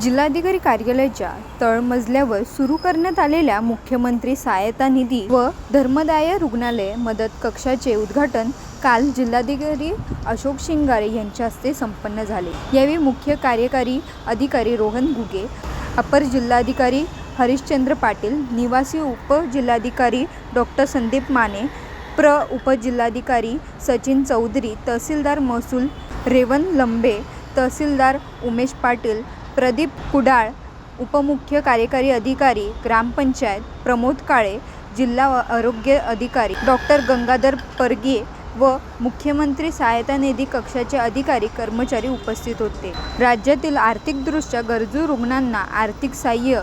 जिल्हाधिकारी कार्यालयाच्या तळमजल्यावर सुरू करण्यात आलेल्या मुख्यमंत्री सहायता निधी व धर्मदाय रुग्णालय मदत कक्षाचे उद्घाटन काल जिल्हाधिकारी अशोक शिंगारे यांच्या हस्ते संपन्न झाले. यावेळी मुख्य कार्यकारी अधिकारी रोहन घुगे अपर जिल्हाधिकारी हरिश्चंद्र पाटील निवासी उपजिल्हाधिकारी डॉक्टर संदीप माने प्र उपजिल्हाधिकारी सचिन चौधरी तहसीलदार महसूल रेवन लंबे तहसीलदार उमेश पाटील प्रदीप कुडाळ उपमुख्य कार्यकारी अधिकारी ग्रामपंचायत प्रमोद काळे जिल्हा आरोग्य अधिकारी डॉक्टर गंगाधर परगे व मुख्यमंत्री सहायता निधी कक्षाचे अधिकारी कर्मचारी उपस्थित होते. राज्यातील आर्थिकदृष्ट्या गरजू रुग्णांना आर्थिक सहाय्य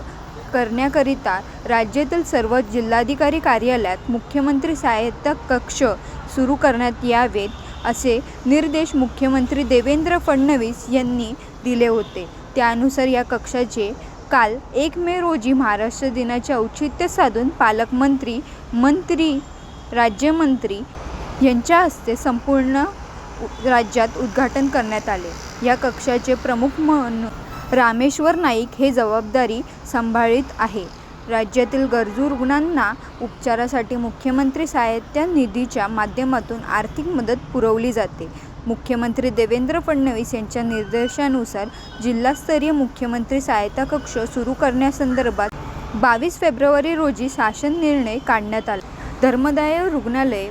करण्याकरिता राज्यातील सर्व जिल्हाधिकारी कार्यालयात मुख्यमंत्री सहायता कक्ष सुरू करण्यात यावेत. असे निर्देश मुख्यमंत्री देवेंद्र फडणवीस यांनी दिले होते. त्यानुसार या कक्षाचे काल एक मे रोजी महाराष्ट्र दिनाचे औचित्य साधून पालकमंत्री मंत्री राज्यमंत्री यांच्या हस्ते संपूर्ण राज्यात उद्घाटन करण्यात आले. या कक्षाचे प्रमुख म्हणून रामेश्वर नाईक हे जबाबदारी सांभाळीत आहे. राज्यातील गरजू रुग्णांना उपचारासाठी मुख्यमंत्री सहायता निधीच्या माध्यमातून आर्थिक मदत पुरवली जाते. मुख्यमंत्री देवेंद्र फडणवीस यांच्या निर्देशानुसार जिल्हास्तरीय मुख्यमंत्री सहायता कक्ष सुरू करण्यासंदर्भात बावीस फेब्रुवारी रोजी शासन निर्णय काढण्यात आला. धर्मदाय रुग्णालय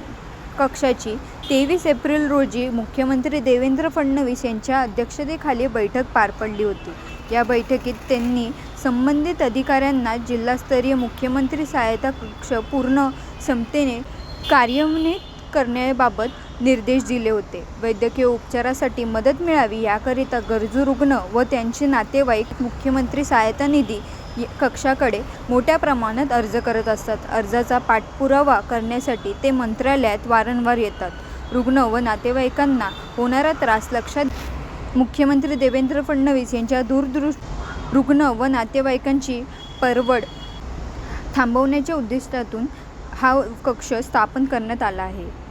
कक्षाची तेवीस एप्रिल रोजी मुख्यमंत्री देवेंद्र फडणवीस यांच्या अध्यक्षतेखाली बैठक पार पडली होती. या बैठकीत त्यांनी संबंधित अधिकाऱ्यांना जिल्हास्तरीय मुख्यमंत्री सहायता कक्ष पूर्ण क्षमतेने कार्यान्वित करण्याबाबत निर्देश दिले होते. वैद्यकीय उपचारासाठी मदत मिळावी याकरिता गरजू रुग्ण व त्यांचे नातेवाईक मुख्यमंत्री सहायता निधी कक्षाकडे मोठ्या प्रमाणात अर्ज करत असतात. अर्जाचा पाठपुरावा करण्यासाठी ते मंत्रालयात वारंवार येतात. रुग्ण व नातेवाईकांना होणारा त्रास लक्षात मुख्यमंत्री देवेंद्र फडणवीस यांच्या दूरदृष्ट रुग्ण व नातेवाईकांची परवड थांबवण्याच्या उद्दिष्टातून हा कक्ष स्थापन करण्यात आला आहे.